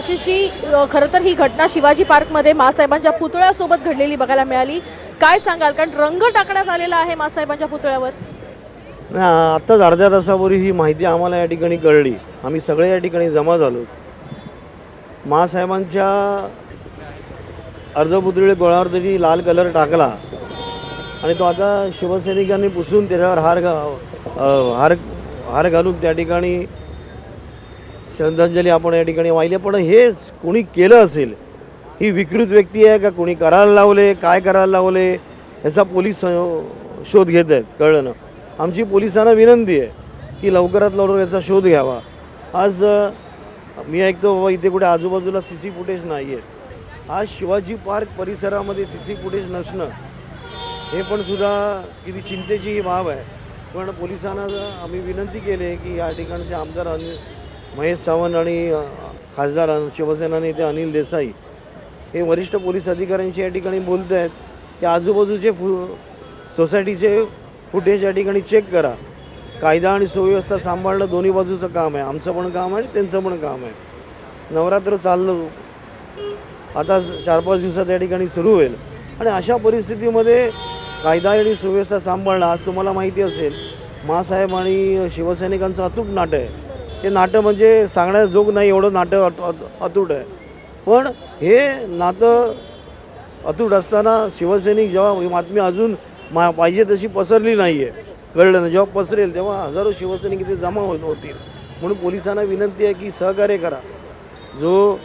अशीशी खरं तर ही घटना शिवाजी पार्कमध्ये मासाहेबांच्या पुतळ्यासोबत घडलेली बघायला मिळाली. काय सांगाल? कारण रंग टाकण्यात आलेला आहे मासाहेबांच्या पुतळ्यावर. नाही आत्ताच अर्ध्या तासापूर्वी ही माहिती आम्हाला या ठिकाणी कळली. आम्ही सगळे या ठिकाणी जमा झालो. महासाहेबांच्या अर्धपुतळी गोळावर त्यांनी लाल कलर टाकला आणि तो आता शिवसैनिकांनी पुसून त्याच्यावर हार घा हार हार घालून त्या ठिकाणी श्रद्धांजली आपण या ठिकाणी वाहिली पण हे कोणी केलं असेल? ही विकृत व्यक्ती आहे का? कोणी करायला लावले? काय करायला लावले? याचा पोलीस शोध घेत आहेत. कळलं ना? आमची पोलिसांना विनंती आहे की लवकरात लवकर याचा शोध घ्यावा. आज मी ऐकतो बाबा इथे कुठे आजूबाजूला सी सी फुटेज नाही आहेत आज शिवाजी पार्क परिसरामध्ये सी सी फुटेज नसणं हे पण सुद्धा किती चिंतेची ही बाब आहे. पण पोलिसांना आम्ही विनंती केली आहे की या ठिकाणचे आमदार अनिल महेश सावंत आणि खासदार शिवसेना नेते अनिल देसाई हे वरिष्ठ पोलीस अधिकाऱ्यांशी या ठिकाणी बोलत आहेत. की आजूबाजूचे फु सोसायटीचे फुटेज या ठिकाणी चेक करा. कायदा आणि सुव्यवस्था सांभाळणं दोन्ही बाजूचं काम आहे. आमचं पण काम आहे त्यांचं पण काम आहे. नवरात्र चाललं. आता चार पाच दिवसात या ठिकाणी सुरू होईल. आणि अशा परिस्थितीमध्ये कायदा आणि सुव्यवस्था सांभाळणं आज तुम्हाला माहिती असेल मासाहेब आणि शिवसैनिकांचं अतूक नाटं आहे. हे नाटं म्हणजे सांगण्याचं जोग नाही एवढं नाटं अत- अत- अतूट आहे. पण हे नातं अतूट असताना शिवसैनिक जेव्हा ही बातमी अजून मा पाहिजे तशी पसरली नाही आहे कळलं ना जेव्हा पसरेल तेव्हा हजारो शिवसैनिक इथे जमा होत होतील. म्हणून पोलिसांना विनंती आहे की सहकार्य करा. जो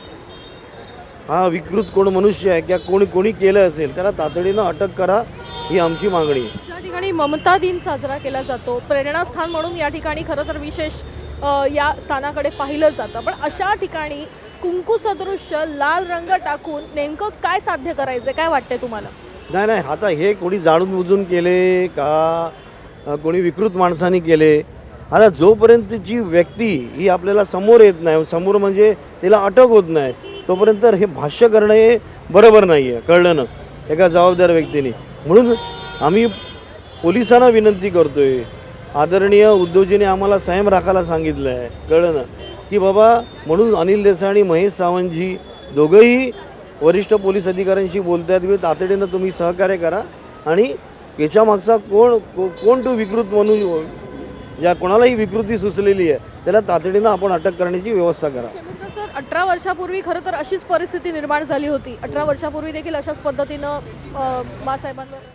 हा विकृत कोण मनुष्य आहे किंवा कोणी कोणी केलं असेल त्याला तातडीनं अटक करा ही आमची मागणी आहे. या ठिकाणी ममता दिन साजरा केला जातो प्रेरणास्थान म्हणून या ठिकाणी खरं तर विशेष या स्थानाकडे पाहिलं जातं. पण अशा ठिकाणी कुंकू सदृश्य लाल रंग टाकून नेमकं काय साध्य करायचं काय वाटतंय तुम्हाला? नाही नाही. आता हे कोणी जाणून बुजून केले का कोणी विकृत माणसाने केले? आता जोपर्यंत जी व्यक्ती ही आपल्याला समोर येत नाही समोर म्हणजे तिला अटक होत नाही तोपर्यंत हे भाष्य करणं हे बरोबर नाही आहे कळलं ना? एका जबाबदार व्यक्तीने. म्हणून आम्ही पोलिसांना विनंती करतोय आदरणीय उद्योजीने आम्हाला संयम राखायला सांगितलं आहे कळलं ना? की बाबा म्हणून अनिल देसाई आणि महेश सावंतजी दोघंही वरिष्ठ पोलीस अधिकाऱ्यांशी बोलत आहेत की तातडीनं तुम्ही सहकार्य करा. आणि याच्या मागचा कोण को- कोण तो विकृत म्हणून ज्या कोणालाही विकृती सुचलेली आहे त्याला तातडीनं आपण अटक करण्याची व्यवस्था करा. सर अठरा वर्षापूर्वी खरं तर अशीच परिस्थिती निर्माण झाली होती. अठरा वर्षापूर्वी देखील अशाच पद्धतीनं अ, मासाहेबांवर